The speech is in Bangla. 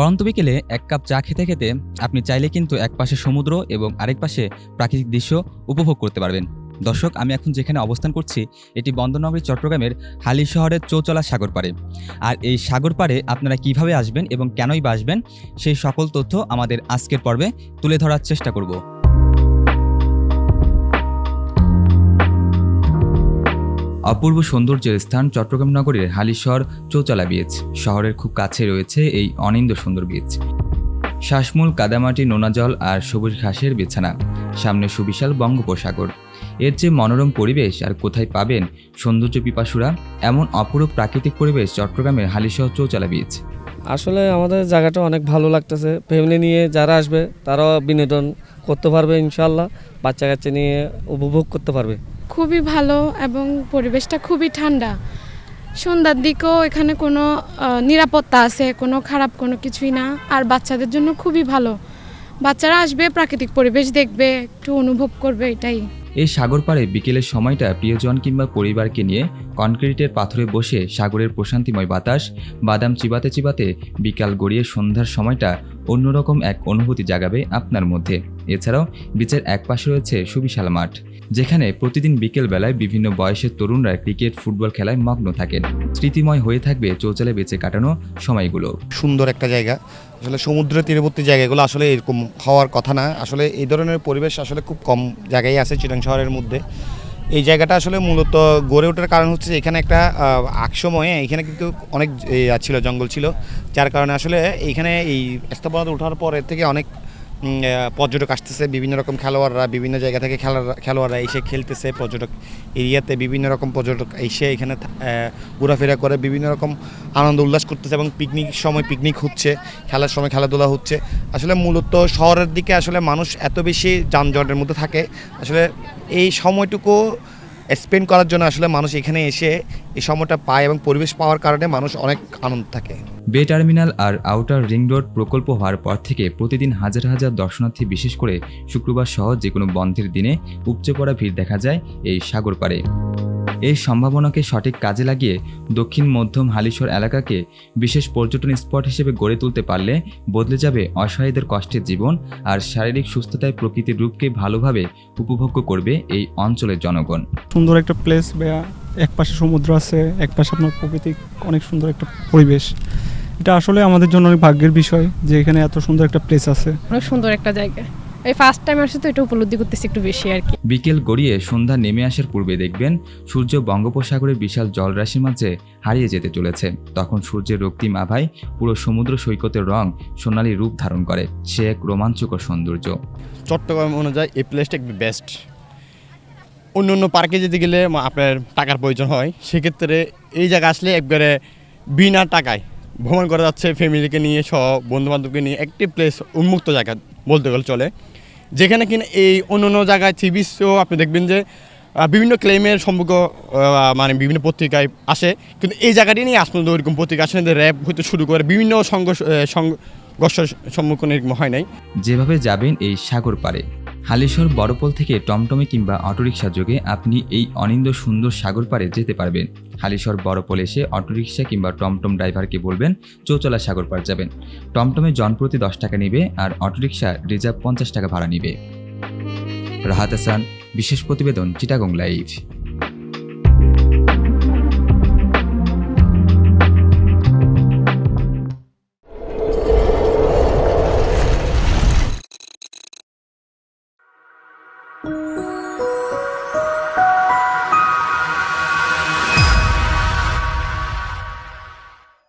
পরন্ত বিকেলে এক কাপ চা খেতে খেতে আপনি চাইলে কিন্তু এক পাশে সমুদ্র এবং আরেক পাশে প্রাকৃতিক দৃশ্য উপভোগ করতে পারবেন। দর্শক, আমি এখন যেখানে অবস্থান করছি, এটি বন্দরনগরী, চট্টগ্রামের হালি শহরের চৌচলা সাগর পাড়ে। আর এই সাগর পাড়ে আপনারা কীভাবে আসবেন এবং কেনই বা আসবেন, সেই সকল তথ্য আমাদের আজকের পর্বে তুলে ধরার চেষ্টা করব। অপূর্ব সৌন্দর্যের স্থান চট্টগ্রাম নগরের হালিশহর চৌচালা বিচ শহরের খুব কাছে রয়েছে এই অনিন্দ সুন্দর বিচ শ্বাসমূল, কাদামাটি নোনা জল আর সবুজ ঘাসের বিছানা, সামনে সুবিশাল বঙ্গোপসাগর। এর যে মনোরম পরিবেশ আর কোথায় পাবেন সৌন্দর্য পিপাসুরা, এমন অপরূপ প্রাকৃতিক পরিবেশ চট্টগ্রামের হালিশহর চৌচালা বিচ আসলে আমাদের জায়গাটা অনেক ভালো লাগতেছে। ফ্যামিলি নিয়ে যারা আসবে, তারাও বিনোদন করতে পারবে ইনশাল্লাহ বাচ্চা কাচ্চা নিয়ে উপভোগ করতে পারবে। খুবই ভালো এবং পরিবেশটা খুবই ঠান্ডা। সন্ধ্যার দিকেও এখানে কোনো নিরাপত্তা আছে, কোনো খারাপ কোনো কিছুই না। আর বাচ্চাদের জন্য খুবই ভালো। বাচ্চারা আসবে, প্রাকৃতিক পরিবেশ দেখবে, একটু অনুভব করবে, এটাই। এই সাগর পাড়ে বিকেলের সময়টা প্রিয়জন কিংবা পরিবারকে নিয়ে কনক্রিটের পাথরে বসে সাগরের প্রশান্তিময় বাতাস, বাদাম চিবাতে চিবাতে বিকাল গড়িয়ে সন্ধ্যার সময়টা অন্যরকম এক অনুভূতি জাগাবে আপনার মধ্যে। এছাড়াও বিচের এক পাশে রয়েছে সুবিশাল মাঠ, যেখানে প্রতিদিন বিকেল বেলায় বিভিন্ন বয়সের তরুণরা ক্রিকেট, ফুটবল খেলায় মগ্ন থাকেন। স্মৃতিময় হয়ে থাকবে চৌচালে বেঁচে কাটানো সময়গুলো। সুন্দর একটা জায়গা। আসলে সমুদ্র তীরবর্তী জায়গাগুলো আসলে এরকম হওয়ার কথা না। আসলে এই ধরনের পরিবেশ আসলে খুব কম জায়গায় আছে, চিটাং শহরের মধ্যে। এই জায়গাটা আসলে মূলত গড়ে ওঠার কারণ হচ্ছে এখানে একটা আক সময়ে এখানে কিন্তু অনেক ছিল, জঙ্গল ছিল। যার কারণে আসলে এইখানে এই স্থাপনা ওঠার পরের থেকে অনেক পর্যটক আসতেছে, বিভিন্ন রকম খেলোয়াড়রা, বিভিন্ন জায়গা থেকে খেলার, খেলোয়াড়রা এসে খেলতেছে, পর্যটক এরিয়াতে বিভিন্ন রকম পর্যটক এসে এখানে ঘোরাফেরা করে, বিভিন্ন রকম আনন্দ উল্লাস করতেছে এবং পিকনিক সময় পিকনিক হচ্ছে, খেলার সময় খেলাধুলা হচ্ছে। আসলে মূলত শহরের দিকে আসলে মানুষ এত বেশি যানজটের মধ্যে থাকে। আসলে এই সময়টুকু স্পেন্ড করার জন্য আসলে মানুষ এখানে এসে এই সময়টা পায় এবং পরিবেশ পাওয়ার কারণে মানুষ অনেক আনন্দ থাকে। বে টার্মিনাল আর আউটার রিং রোড প্রকল্প হওয়ার পর থেকে প্রতিদিন হাজার হাজার দর্শনার্থী, বিশেষ করে শুক্রবার সহ যে কোনো বন্ধের দিনে উপচে পড়া ভিড় দেখা যায় এই সাগর পাড়ে। এই সম্ভাবনাকে সঠিক কাজে লাগিয়ে দক্ষিণ মধ্যম হালিশহর এলাকাকে বিশেষ পর্যটন স্পট হিসেবে গড়ে তুলতে পারলে বদলে যাবে অসহায়দের কষ্টের জীবন আর শারীরিক সুস্থতায় প্রকৃতির রূপকে ভালোভাবে উপভোগ্য করবে এই অঞ্চলের জনগণ। সুন্দর একটা প্লেস এক পাশে সমুদ্র আছে এক পাশে আপনার প্রকৃতিক অনেক সুন্দর একটা পরিবেশ। এটা আসলে আমাদের জন্য অনেক ভাগ্যের বিষয় যে এখানে এত সুন্দর একটা প্লেস আছে। অনেক সুন্দর একটা জায়গা। এই ফার্স্ট টাইম আসছে তো এটা উপলব্ধি করতেছি একটু বেশি আর কি। বিকেল গড়িয়ে সন্ধ্যা নেমে আসার পূর্বে দেখবেন সূর্য বঙ্গোপসাগরের বিশাল জলরাশির মাঝে হারিয়ে যেতে চলেছে। তখন সূর্যের রক্তিম আভায় পুরো সমুদ্র সৈকতের রং সোনালী রূপ ধারণ করে। সে এক রোমাঞ্চকর সৌন্দর্য। চট্টগ্রাম অনুযায়ী এই প্লেসটা একটু বেস্ট অন্য অন্য পার্কে যেতে গেলে আপনার টাকার প্রয়োজন হয়। সেক্ষেত্রে এই জায়গা আসলে একবারে বিনা টাকায় ভ্রমণ করা যাচ্ছে ফ্যামিলিকে নিয়ে সহ বন্ধু বান্ধবকে নিয়ে একটি প্লেস উন্মুক্ত জায়গা। বলতে গেলে চলে। যেখানে কিনা এই অন্য অন্য জায়গায় থিবিসও আপনি দেখবেন যে বিভিন্ন ক্লেমের সম্পর্ক মানে বিভিন্ন পত্রিকায় আসে। কিন্তু এই জায়গাটি নিয়ে পর্যন্ত ওইরকম পত্রিকা আসে না র্যাব হতে শুরু করে বিভিন্ন সংঘর্ষ আহ, সংঘর্ষের সম্মুখীন এরকম হয় নাই। যেভাবে যাবেন এই সাগর পারে হালিশহর বড়পোল থেকে টমটমে কিংবা অটোরিকশা যোগে আপনি এই অনিন্দ সুন্দর সাগর পাড়ে যেতে পারবেন। হালিশহর বড়পোল এসে অটোরিকশা কিংবা টমটম ড্রাইভারকে বলবেন, চৌচলা সাগর পাড় যাবেন। টমটমে জনপ্রতি দশ টাকা নেবে আর অটোরিকশা রিজার্ভ পঞ্চাশ টাকা ভাড়া নেবে। রাহাত হাসান, বিশেষ প্রতিবেদন, চিটাগং লাইভ।